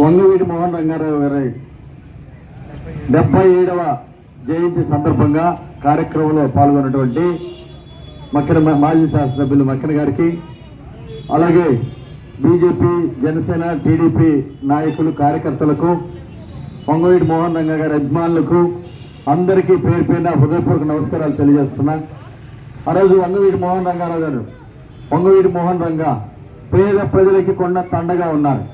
వంగవీటి మోహన్ రంగారావు గారి. డెబ్బై ఏడవ జయంతి సందర్భంగా కార్యక్రమంలో పాల్గొన్నటువంటి మక్కన మాజీ శాసనసభ్యులు మక్కన గారికి అలాగే బీజేపీ జనసేన టీడీపీ నాయకులు కార్యకర్తలకు పొంగవీటి మోహన్ రంగ గారి అభిమానులకు అందరికీ పేరు పేరున హృదయపూర్వక నమస్కారాలు తెలియజేస్తున్నా. ఆ రోజు వంగవీటి మోహన్ రంగారావు గారు పొంగవీటి మోహన్ రంగ పేద ప్రజలకి కొండ తండగా ఉన్నారు.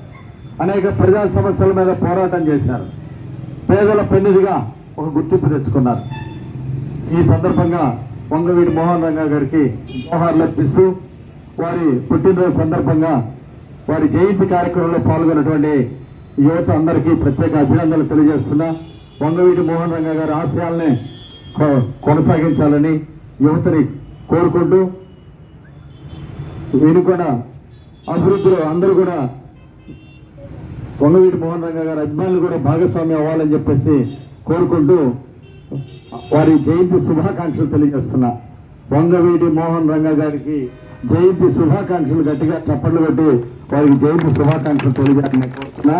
అనేక ప్రజా సమస్యల మీద పోరాటం చేశారు. పేదల పెన్నిదిగా ఒక గుర్తింపు తెచ్చుకున్నారు. ఈ సందర్భంగా వంగవీడి మోహన్ రంగా గారికి జోహార్లు అర్పిస్తూ వారి పుట్టినరోజు సందర్భంగా వారి జయంతి కార్యక్రమంలో పాల్గొన్నటువంటి యువత అందరికీ ప్రత్యేక అభినందనలు తెలియజేస్తున్నా. వంగవీటి మోహన్ రంగా గారి ఆశయాల్ని కొ- కొనసాగించాలని యువతని కోరుకుంటూ వీరు కూడా అభివృద్ధిలో అందరూ కూడా కొండవీటి మోహన్ రంగ గారి అభిమానులు కూడా భాగస్వామి అవ్వాలని చెప్పేసి కోరుకుంటూ వారి జయంతి శుభాకాంక్షలు తెలియజేస్తున్నా. వంగవీటి మోహన్ రంగ గారికి జయంతి శుభాకాంక్షలు గట్టిగా చప్పట్లు కొట్టి వారికి జయంతి శుభాకాంక్షలు తెలియజేయాలని కోరుతున్నా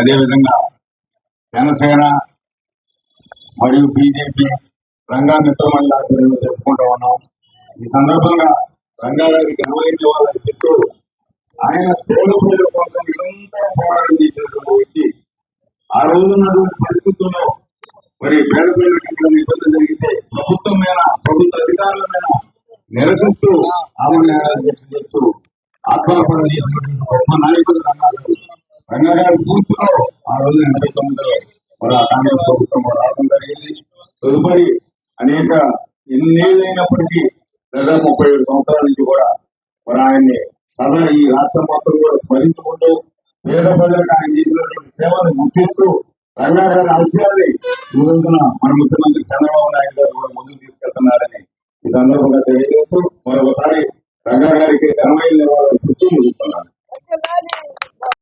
అదేవిధంగా జనసేన మరియు బీజేపీ రంగా మిత్రమండలి ఆధ్వర్యంలో జరుపుకుంటూ ఉన్నాం. ఈ సందర్భంగా రంగా గారికి అనువైన నివాళులు అర్పిస్తూ ఆయన పేద ప్రజల కోసం నిరంతరం పోరాటం చేసినటువంటి వ్యక్తి. ఆ రోజు పరిస్థితుల్లో మరి పేద ప్రజలకు ఇబ్బంది జరిగితే ప్రభుత్వం మీద ప్రభుత్వ అధికారుల మీద నిరసిస్తూ ఆమె వ్యక్తం చేస్తూ ఆత్మార్పణ చేసినటువంటి గొప్ప నాయకుడు రంగారావు రంగారావు పూర్తిలో ఆ రోజు ఎనభై తొమ్మిదిలో మరి ఆ కాంగ్రెస్ ప్రభుత్వం రావడం జరిగింది. తదుపరి అనేక ఎన్నేళ్ళైనప్పటికీ లేదా ముప్పై ఐదు సంవత్సరాల నుంచి కూడా మరి ఆయన్ని సదా ఈ రాష్ట్రం మొత్తం కూడా స్మరించుకుంటూ పేద ప్రజలకు ఆయన చేసినటువంటి సేవలు గుర్తిస్తూ రంగారావు ఆశయాల్ని ఈ రోజున మన ముఖ్యమంత్రి చంద్రబాబు నాయుడు గారు కూడా ముందుకు తీసుకెళ్తున్నారని ఈ సందర్భంగా తెలియజేస్తూ మరొకసారి రంగా గారికి ఘనమైన నివాళులు ఇస్తూ ముగిస్తున్నాను.